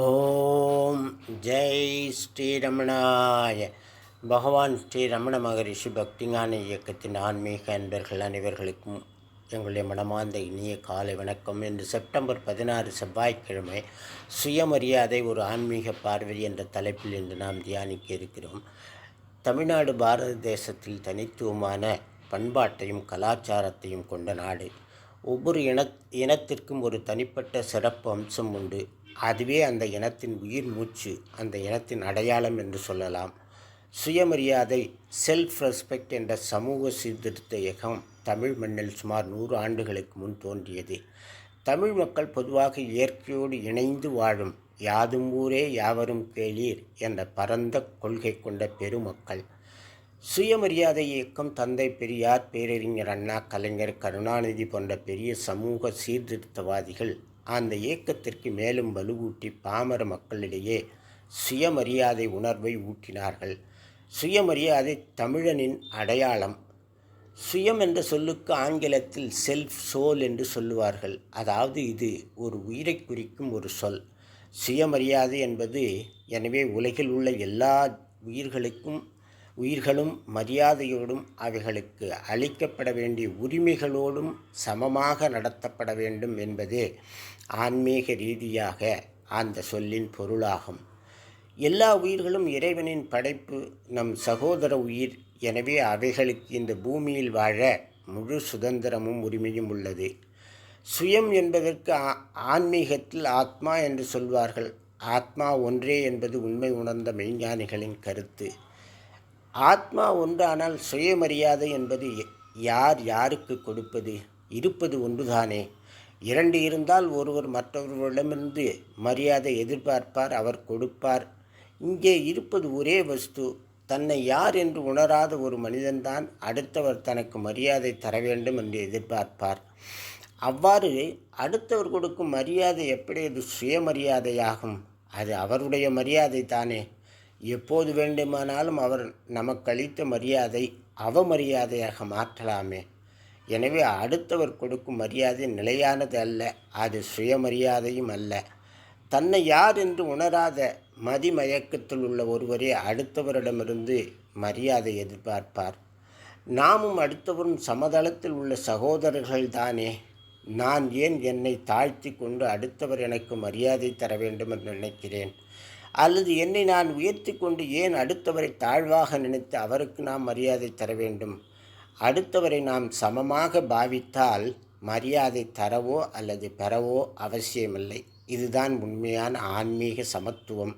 ஓம் ஜெய் ஸ்ரீரமணாய. பகவான் ஸ்ரீ ரமண மகரிஷி பக்திஞான இயக்கத்தின் ஆன்மீக அன்பர்கள் அனைவர்களுக்கும் எங்களுடைய மனமார்ந்த இனிய காலை வணக்கம். இன்று செப்டம்பர் பதினாறு செவ்வாய்க்கிழமை சுயமரியாதை ஒரு ஆன்மீக பார்வை என்ற தலைப்பில் இன்று நாம் தியானிக்க இருக்கிறோம். தமிழ்நாடு பாரத தேசத்தில் தனித்துவமான பண்பாட்டையும் கலாச்சாரத்தையும் கொண்ட நாடு. ஒவ்வொரு இன இனத்திற்கும் ஒரு தனிப்பட்ட சிறப்பு அம்சம் உண்டு. அதுவே அந்த இனத்தின் உயிர் மூச்சு அந்த இனத்தின் அடையாளம் என்று சொல்லலாம். சுயமரியாதை செல்ஃப் ரெஸ்பெக்ட் என்ற சமூக சீர்திருத்த இயக்கம் தமிழ் மண்ணில் சுமார் நூறு ஆண்டுகளுக்கு முன் தோன்றியது. தமிழ் மக்கள் பொதுவாக இயற்கையோடு இணைந்து வாழும் யாதும் ஊரே யாவரும் கேளீர் என்ற பரந்த கொள்கை கொண்ட பெருமக்கள். சுயமரியாதை இயக்கம் தந்தை பெரியார் பேரறிஞர் அண்ணா கலைஞர் கருணாநிதி போன்ற பெரிய சமூக சீர்திருத்தவாதிகள் அந்த இயக்கத்திற்கு மேலும் வலுவூட்டி பாமர மக்களிடையே சுயமரியாதை உணர்வை ஊட்டினார்கள். சுயமரியாதை தமிழனின் அடையாளம். சுயம் என்ற சொல்லுக்கு ஆங்கிலத்தில் செல்ஃப் சோல் என்று சொல்லுவார்கள். அதாவது இது ஒரு உயிரை குறிக்கும் ஒரு சொல். சுயமரியாதை என்பது எனவே உலகில் உள்ள எல்லா உயிர்களுக்கும் உயிர்களும் மரியாதையோடும் அவைகளுக்கு அளிக்கப்பட வேண்டிய உரிமைகளோடும் சமமாக நடத்தப்பட வேண்டும் என்பது ஆன்மீக ரீதியாக அந்த சொல்லின் பொருளாகும். எல்லா உயிர்களும் இறைவனின் படைப்பு நம் சகோதர உயிர். எனவே அவைகளுக்கு இந்த பூமியில் வாழ முழு சுதந்திரமும் உரிமையும் உள்ளது. சுயம் என்பதற்கு ஆன்மீகத்தில் ஆத்மா என்று சொல்வார்கள். ஆத்மா ஒன்றே என்பது உண்மை உணர்ந்த மெய்ஞானிகளின் கருத்து. ஆத்மா ஒன்றானால் சுயமரியாதை என்பது யார் யாருக்கு கொடுப்பது? இருப்பது ஒன்றுதானே. இரண்டு இருந்தால் ஒருவர் மற்றவர்களிடமிருந்து மரியாதை எதிர்பார்ப்பார் அவர் கொடுப்பார். இங்கே இருப்பது ஒரே வஸ்து. தன்னை யார் என்று உணராத ஒரு மனிதன்தான் அடுத்தவர் தனக்கு மரியாதை தர வேண்டும் என்று எதிர்பார்ப்பார். அவ்வாறு அடுத்தவர் கொடுக்கும் மரியாதை எப்படி? அது சுயமரியாதையாகும். அது அவருடைய மரியாதை தானே எப்போது வேண்டுமானாலும் அவர் நமக்களித்த மரியாதை அவமரியாதையாக மாற்றலாமே. எனவே அடுத்தவர் கொடுக்கும் மரியாதை நிலையானது அல்ல அது சுயமரியாதையும் அல்ல. தன்னை யார் என்று உணராத மதிமயக்கத்தில் உள்ள ஒருவரே அடுத்தவரிடமிருந்து மரியாதை எதிர்பார்ப்பார். நாமும் அடுத்தவரும் சமதளத்தில் உள்ள சகோதரர்கள் தானே நான் ஏன் என்னை தாழ்த்தி கொண்டு அடுத்தவர் எனக்கு மரியாதை தர வேண்டும் என்று நினைக்கிறேன்? அல்லது என்னை நான் உயர்த்தி கொண்டு ஏன் அடுத்தவரை தாழ்வாக நினைத்து அவருக்கு நாம் மரியாதை தர வேண்டும்? அடுத்தவரை நாம் சமமாக பாவித்தால் மரியாதை தரவோ அல்லது பெறவோ அவசியமில்லை. இதுதான் உண்மையான ஆன்மீக சமத்துவம்.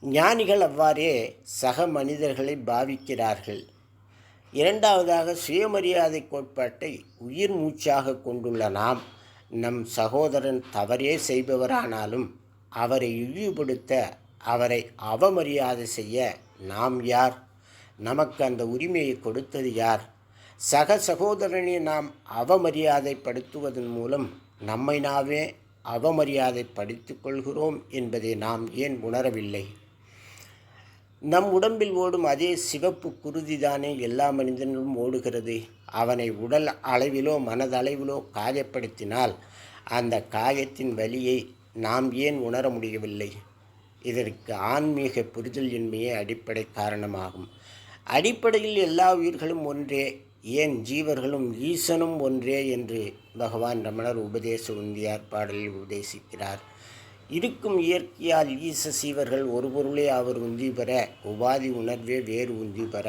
ஞானிகள் அவ்வாறே சக மனிதர்களை பாவிக்கிறார்கள். இரண்டாவதாக சுயமரியாதை கோட்பாட்டை உயிர் மூச்சாக கொண்டுள்ள நாம் நம் சகோதரன் தவறே செய்பவரானாலும் அவரை இழிவுபடுத்த அவரை அவமரியாதை செய்ய நாம் யார்? நமக்கு அந்த உரிமையை கொடுத்தது யார்? சக சகோதரனை நாம் அவமரியாதைப்படுத்துவதன் மூலம் நம்மை நாமே அவமரியாதைப்படுத்தி கொள்கிறோம் என்பதை நாம் ஏன் உணரவில்லை? நம் உடம்பில் ஓடும் அதே சிவப்பு குருதிதானே எல்லா மனிதனும் ஓடுகிறது. அவனை உடல் அளவிலோ மனதளவிலோ காயப்படுத்தினால் அந்த காயத்தின் வலியை நாம் ஏன் உணர முடியவில்லை? இதற்கு ஆன்மீக புரிதல் இன்மையே அடிப்படை காரணமாகும். அடிப்படையில் எல்லா உயிர்களும் ஒன்றே ஏன் ஜீவர்களும் ஈசனும் ஒன்றே என்று பகவான் ரமணர் உபதேச உந்தியார் பாடலில் உபதேசிக்கிறார். இருக்கும் இயற்கையால் ஈச சீவர்கள் ஒரு பொருளே அவர் உந்தி பெற உபாதி உணர்வே வேறு உந்தி பெற.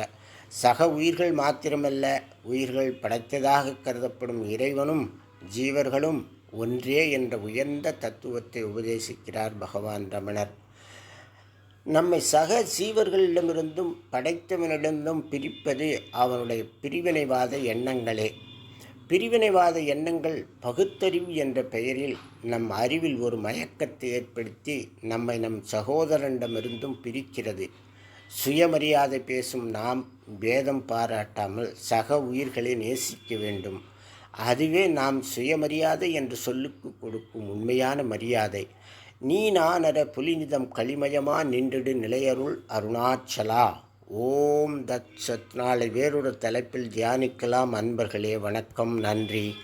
சக உயிர்கள் மாத்திரமல்ல உயிர்கள் படைத்ததாக கருதப்படும் இறைவனும் ஜீவர்களும் ஒன்றே என்ற உயர்ந்த தத்துவத்தை உபதேசிக்கிறார் பகவான் ரமணர். நம்மை சக சீவர்களிடமிருந்தும் படைத்தவனிடமிருந்தும் பிரிப்பது அவனுடைய பிரிவினைவாத எண்ணங்களே. பிரிவினைவாத எண்ணங்கள் பகுத்தறிவு என்ற பெயரில் நம் அறிவில் ஒரு மயக்கத்தை ஏற்படுத்தி நம்மை நம் சகோதரனிடமிருந்தும் பிரிக்கிறது. சுயமரியாதை பேசும் நாம் பேதம் பாராட்டாமல் சக உயிர்களை நேசிக்க வேண்டும். அதுவே நாம் சுயமரியாதை என்று சொல்லுக்கு கொடுக்கும் உண்மையான மரியாதை. நீ நானர புலிநிதம் களிமயமா நின்றுடு நிலையருள் அருணாச்சலா. ஓம் தத் சத் நாளை வேறொரு தலைப்பில் தியானிக்கலாம் அன்பர்களே வணக்கம் நன்றி.